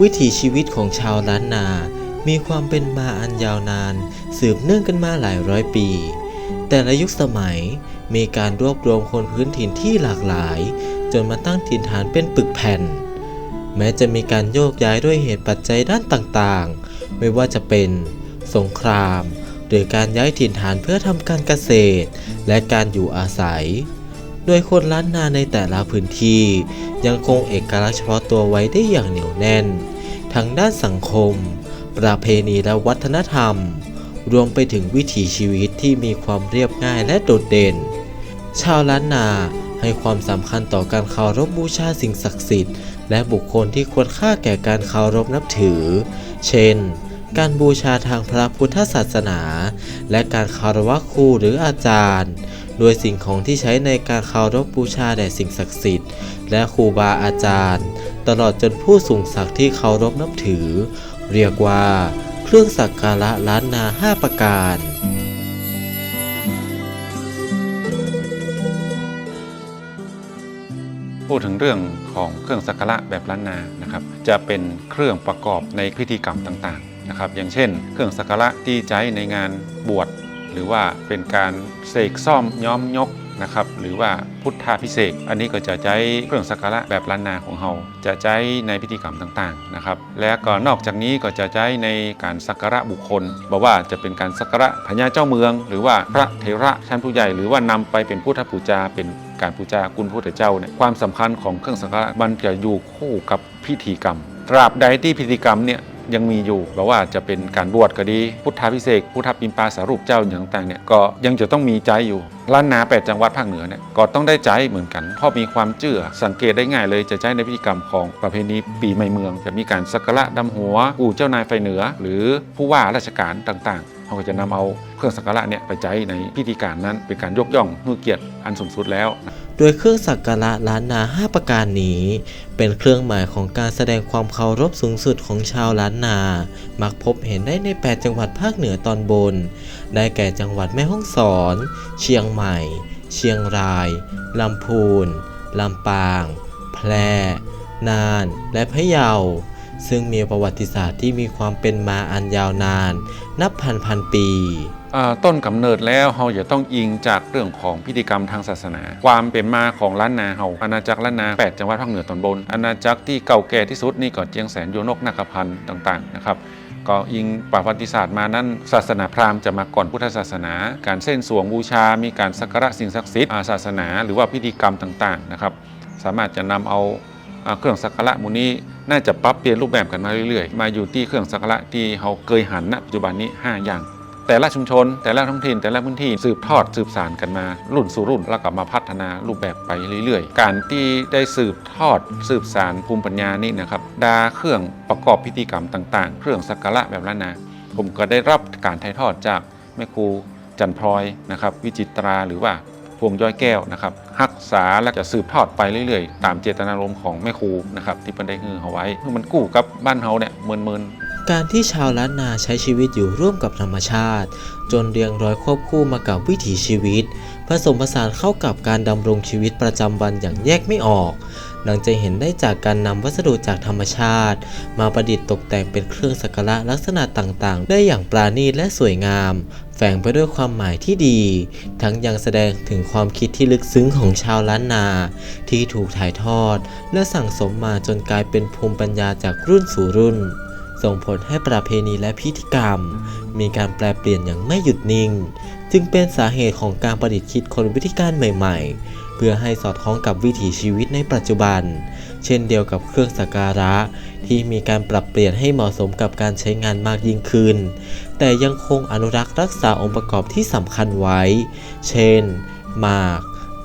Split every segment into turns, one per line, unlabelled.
วิถีชีวิตของชาวล้านนา มีความเป็นมาอันยาวนาน สืบเนื่องกันมาหลายร้อยปี แต่ละยุคสมัยมีการรวบรวมคนพื้นถิ่นที่หลากหลาย จนมาตั้งถิ่นฐานเป็นปึกแผ่น แม้จะมีการโยกย้ายด้วยเหตุปัจจัยด้านต่างๆ ไม่ว่าจะเป็น สงคราม หรือการย้ายถิ่นฐานเพื่อทำการเกษตร และการอยู่อาศัยโดยคนล้านนาในแต่ละพื้นที่ ยังคงเอกลักษณ์เฉพาะตัวไว้ได้อย่างเหนียวแน่น ทั้งด้านสังคม ประเพณีและวัฒนธรรม รวมไปถึงวิถีชีวิตที่มีความเรียบง่ายและโดดเด่น ชาวล้านนาให้ความสำคัญต่อการเคารพบูชาสิ่งศักดิ์สิทธิ์ และบุคคลที่ควรค่าแก่การเคารพนับถือ เช่น การบูชาทางพระพุทธศาสนา และการคารพครูหรืออาจารย์ โดยสิ่งของที่ใช้ในการเคารพบูชาแด่สิ่งศักดิ์สิทธิ์ และครูบาอาจารย์ ตลอดจนผู้สูงศักดิ์ที่เคารพนับถือ เรียกว่าเครื่องสักการะล้านนาห้าประการ
พูดถึงเรื่องของเครื่องสักการะแบบล้านนานะครับจะเป็นเครื่องประกอบในพิธีกรรมต่างๆนะครับอย่างเช่น เครื่องสักการะที่ใช้ในงานบวช หรือว่าเป็นการเสกซ่อมย้อมยกนะครับหรือว่าพุทธาพิเศษอันนี้ก็จะใช้เครื่องสักการะแบบล้านนาของเราจะใช้ในพิธีกรรมต่างๆนะครับและก็นอกจากนี้ก็จะใช้ในการสักการะบุคคลบอกว่าจะเป็นการสักการะพญาเจ้าเมือง หรือว่าพระเถระชั้นผู้ใหญ่หรือว่านำไปเป็นพุทธปูจาเป็นการปูจาคุณพุทธเจ้าเนี่ยความสำคัญของเครื่องสักการะมันจะอยู่คู่กับพิธีกรรม ตราบใดที่พิธีกรรมเนี่ย ยังมีอยู่แบบว่าจะเป็นการบวชก็ดี พุทธาพิเศษพุทธปิมปาสารูปเจ้าอย่างต่างเนี่ยก็ยังจะต้องมีใจอยู่ล้านนาแปดจังหวัดภาคเหนือเนี่ยก็ต้องได้ใจเหมือนกันเพราะมีความเชื่อสังเกตได้ง่ายเลยจะใช้ในพิธีกรรมของประเพณีปีใหม่เมือง จะมีการสักการะดำหัว อู่เจ้านายไฟเหนือ หรือผู้ว่าราชการต่างๆ เขาก็จะนำเอาเครื่องสักการะเนี่ยไปใช้ในพิธีการนั้น เป็นการยกย่องเพื่อเกียรติอันสูงสุดแล้ว
โดยเครื่องสักการะล้านนา 5 ประการนี้ เป็นเครื่องหมายของการแสดงความเคารพสูงสุดของชาวล้านนา มักพบเห็นได้ใน 8 จังหวัดภาคเหนือตอนบน ได้แก่จังหวัดแม่ฮ่องสอน เชียงใหม่ เชียงรายลำพูนลำปาง แพร่ น่าน และพะเยา ซึ่งมีประวัติศาสตร์ที่มีความเป็นมาอันยาวนาน นับพันพันปี
ต้นกำเนิดแล้วเราจะต้องอิงจากเรื่องของพิธีกรรมทางศาสนา ความเป็นมาของล้านนาเฮาอาณาจักรล้านนา 8 จังหวัดภาคเหนือตอนบน อาณาจักรที่เก่าแก่ที่สุดนี่ก็เจียงแสนโยนกนาคพันธ์ต่างๆนะครับก็อิงประวัติศาสตร์มานั้น ศาสนาพราหมณ์จะมาก่อนพุทธศาสนา การเส้นสวงบูชา มีการสักการะสิ่งศักดิ์สิทธิ์ศาสนา หรือว่าพิธีกรรมต่างๆนะครับสามารถจะนำเอา เครื่องสักการะมูนี้น่าจะปรับเปลี่ยนรูปแบบกันมาเรื่อยๆ มาอยู่ที่เครื่องสักการะที่เขาเคยหันณปัจจุบันนี้ 5 อย่าง แต่ละชุมชน แต่ละท้องถิ่นแต่ละพื้นที่สืบทอดสืบสานกันมารุ่นสู่รุ่นแล้วก็มาพัฒนารูปแบบไปเรื่อยๆ การที่ได้สืบทอดสืบสานภูมิปัญญานี่นะครับดาเครื่องประกอบพิธีกรรมต่าง ๆ เครื่องสักการะแบบล้านนาผมก็ได้รับการถ่ายทอดจากแม่ครูจันพลอยนะครับวิจิตราหรือว่า วงย้อยแก้วนะครับรักษาและจะสืบทอดไปเรื่อยๆ ตามเจตนารมณ์ของแม่ครูนะครับที่เพิ่นได้ฮือเอาไว้เพื่อมันกู้กับบ้านเฮาเนี่ยเมินๆ
การที่ชาวล้านนาใช้ชีวิตอยู่ร่วมกับธรรมชาติ จนเรียงร้อยควบคู่มากับวิถีชีวิต ผสมผสานเข้ากับการดำรงชีวิตประจำวันอย่างแยกไม่ออก ดังจะเห็นได้จากการนำวัสดุจากธรรมชาติ มาประดิษฐ์ตกแต่งเป็นเครื่องสักการะลักษณะต่างๆ ได้อย่างปราณีตและสวยงาม ฝงไปด้วยความหมายที่ดี ทั้งยังแสดงถึงความคิดที่ลึกซึ้งของชาวล้านนา ที่ถูกถ่ายทอด และสั่งสมมาจนกลายเป็นภูมิปัญญาจากรุ่นสู่รุ่น ส่งผลให้ประเพณีและพิธีกรรม มีการแปลเปลี่ยนอย่างไม่หยุดนิ่ง จึงเป็นสาเหตุของการประดิษฐ์คิดคนวิธีการใหม่ ๆ เพื่อให้สอดคล้องกับวิถีชีวิตในปัจจุบัน เช่นเดียวกับเครื่องสักการะ ที่มีการปรับเปลี่ยนให้เหมาะสมกับการใช้งานมากยิ่งขึ้น แต่ยังคงอนุรักษ์รักษาองค์ประกอบที่สำคัญไว้ เช่น หมาก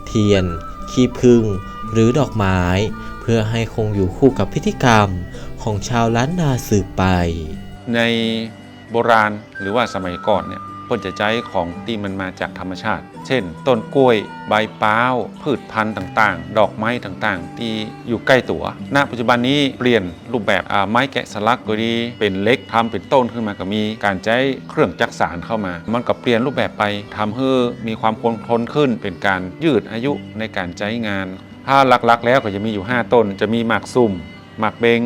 เทียน ขี้ผึ้งหรือดอกไม้ เพื่อให้คงอยู่คู่กับพิธีกรรมของชาวล้านนาสืบไป
ในโบราณหรือว่าสมัยก่อนเนี่ย เพิ่นจะใช้ของที่มันมาจากธรรมชาติ เช่น ต้นกล้วยใบป้าว พืชพันธุ์ต่างๆ ดอกไม้ต่างๆ ที่อยู่ใกล้ตัว ณ ปัจจุบันนี้เปลี่ยนรูปแบบไม้แกะสลักก็ดี เป็นเล็กทำเป็นต้นขึ้นมาก็มี การใช้เครื่องจักสานเข้ามา มันก็เปลี่ยนรูปแบบไปทำให้มีความคงทนขึ้น เป็นการยืดอายุในการใช้งาน ถ้าหลักๆ แล้วก็จะมีอยู่ 5 ต้น จะมีหมากซุ่มหมากเบง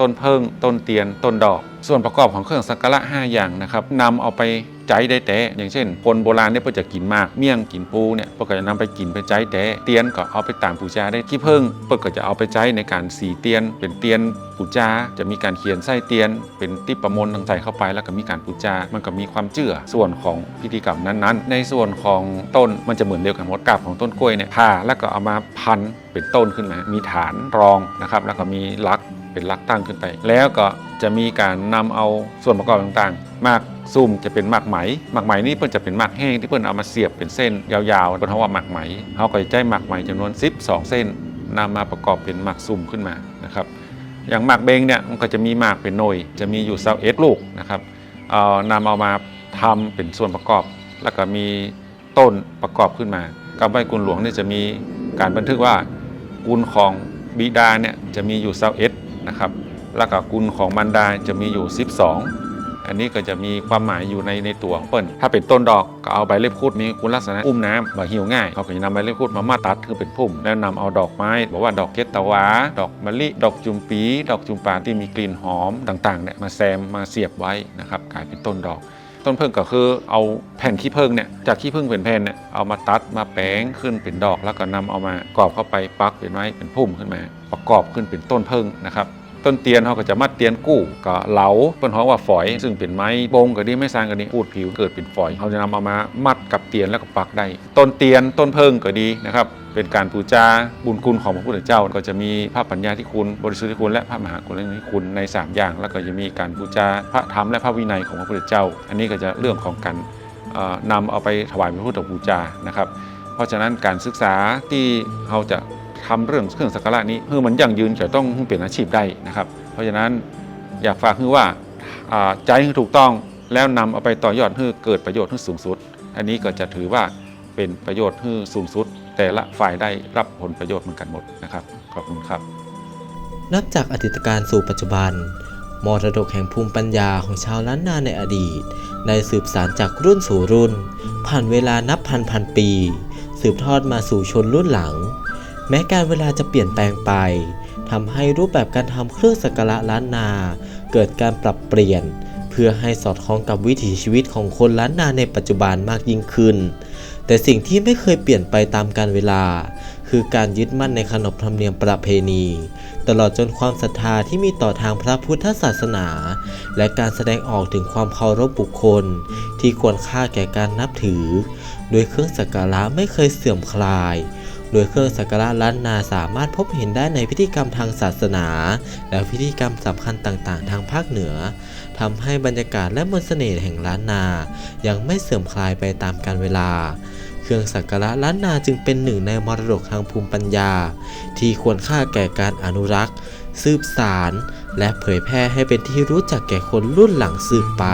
ต้นเพิง ต้นเตียน ต้นดอก ส่วนประกอบของเครื่องสักการะ5อย่างนะครับนำเอาไป ใจได้แต่อย่างเช่น คนโบราณเนี่ยเพื่อจะกินมากเมี่ยงกินปูเนี่ยเพื่อจะนำไปกินไปใจแต่เตียนก็เอาไปตามปูจาได้ขี้เพิ่งเพื่อจะเอาไปใจในการสีเตียน เป็นเตียนปูจาจะมีการเขียนไส้เตียน เป็นติประมนต่างๆเข้าไป แล้วก็มีการปูจามันก็มีความเชื่อส่วนของพิธีกรรมนั้นๆ ในส่วนของต้นมันจะเหมือนเดียวกันหมดกาบของต้นกล้วยเนี่ยผ่าแล้วก็เอามาพันเป็นต้นขึ้นมา มีฐานรองนะครับ แล้วก็มีลัก เป็นลักตั้งขึ้นไป แล้วก็จะมีการนำเอาส่วนประกอบต่างๆ มากซุ่มจะเป็นมากไหมมากไหมนี่เพิ่นจะเป็นมากแห้งที่เพิ่นเอามาเสียบเป็นเส้นยาวๆเพิ่นเขาว่ามากไหมเขาก็จะใช้มากไหมจำนวน 12 เส้นนำมาประกอบเป็นหมากซุ่มขึ้นมานะครับอย่างหมากเบงเนี่ยมันก็จะมีหมากเป็นหน่วยจะมีอยู่เซาเอสลูกนะครับเอานำเอามาทำเป็นส่วนประกอบ แล้วก็มีต้นประกอบขึ้นมากับใบกุลหลวงเนี่ยจะมีการบันทึกว่ากุลของบิดาเนี่ยจะมีอยู่เซาเอส นะครับแล้วก็กุลของมันดาจะมีอยู่ 12 อันนี้ก็จะมีความหมายอยู่ในในตัวของเปิ้ลถ้าเป็นต้นดอกก็เอาใบเล็บคูดมีคุณลักษณะอุ้มน้ำบ่เหี่ยวง่ายเขาก็จะนำใบเล็บคูดมามาตัดคือเป็นพุ่ม แล้วนำเอาดอกไม้บอกว่าดอกเกตตาวา ดอกมะลิ ดอกจุมปี ดอกจุมปาที่มีกลิ่นหอมต่างๆเนี่ยมาแซมมาเสียบไว้นะครับกลายเป็นต้นดอก ต้นเพิ่งก็คือเอาแผ่นขี้พึ่งเนี่ยจากขี้พึ่งเป็นแผ่นเนี่ยเอามาตัดมาแปลงขึ้นเป็นดอก แล้วก็นำเอามากรอบเข้าไปปักเป็นไม้เป็นพุ่มขึ้นมา ประกอบขึ้นเป็นต้นเพิ่งนะครับ ต้นเตียนเขาก็จะมัดเตียนกู้ก็เหลาเปิ้นเขาว่าฝอย ซึ่งเป็นไม้บงก็ดีไม่สร้างก็ดีพูดผิวเกิดเป็นฝอยเขาจะนำเอามามัดกับเตียนแล้วก็ปักได้ ต้นเตียนต้นเพิงก็ดีนะครับเป็นการปูจาบุญคุณของพระพุทธเจ้า ก็จะมีพระปัญญาที่คุณ บริสุทธิ์ที่คุณและพระมหากรุณาธิคุณใน 3 อย่าง แล้วก็จะมีการปูจาพระธรรมและพระวินัยของพระพุทธเจ้า อันนี้ก็จะเรื่องของการนำเอาไปถวายพระพุทธบูชานะครับ เพราะฉะนั้นการศึกษาที่เราจะ ทำเรื่องเครื่องสักการะนี้เพื่อมันยั่งยืนจะต้องเปลี่ยนอาชีพได้นะครับ เพราะฉะนั้นอยากฝากคือว่าใจให้ถูกต้องแล้วนำเอาไปต่อยอดให้เกิดประโยชน์ให้สูงสุด อันนี้ก็จะถือว่าเป็นประโยชน์ให้สูงสุด แต่ละฝ่ายได้รับผลประโยชน์เหมือนกันหมดนะครับขอบคุณครับ
นับจากอดีตการสู่ปัจจุบัน มรดกแห่งภูมิปัญญาของชาวล้านนาในอดีต ได้สืบสานจากรุ่นสู่รุ่น ผ่านเวลานับพันพันปี สืบทอดมาสู่ชนรุ่นหลัง แม้การเวลาจะเปลี่ยนแปลงไปทำให้รูปแบบการทำเครื่องสักการะล้านนา เกิดการปรับเปลี่ยน เพื่อให้สอดคล้องกับวิถีชีวิตของคนล้านนาในปัจจุบันมากยิ่งขึ้น แต่สิ่งที่ไม่เคยเปลี่ยนไปตามกาลเวลา คือการยึดมั่นในขนบธรรมเนียมประเพณี ตลอดจนความศรัทธาที่มีต่อทางพระพุทธศาสนา และการแสดงออกถึงความเคารพบุคคล ที่ควรค่าแก่การนับถือ โดยเครื่องสักการะไม่เคยเสื่อมคลาย โดยเครื่องสักการะล้านนาสามารถพบเห็นได้ในพิธีกรรมทางศาสนา และพิธีกรรมสำคัญต่างๆ ทางภาคเหนือทำให้บรรยากาศและมนต์เสน่ห์แห่งล้านนา ยังไม่เสื่อมคลายไปตามกาลเวลา เครื่องสักการะล้านนาจึงเป็นหนึ่งในมรดกทางภูมิปัญญา ที่ควรค่าแก่การอนุรักษ์ สืบสาร และเผยแพร่ให้เป็นที่รู้จักแก่คนรุ่นหลังสืบไป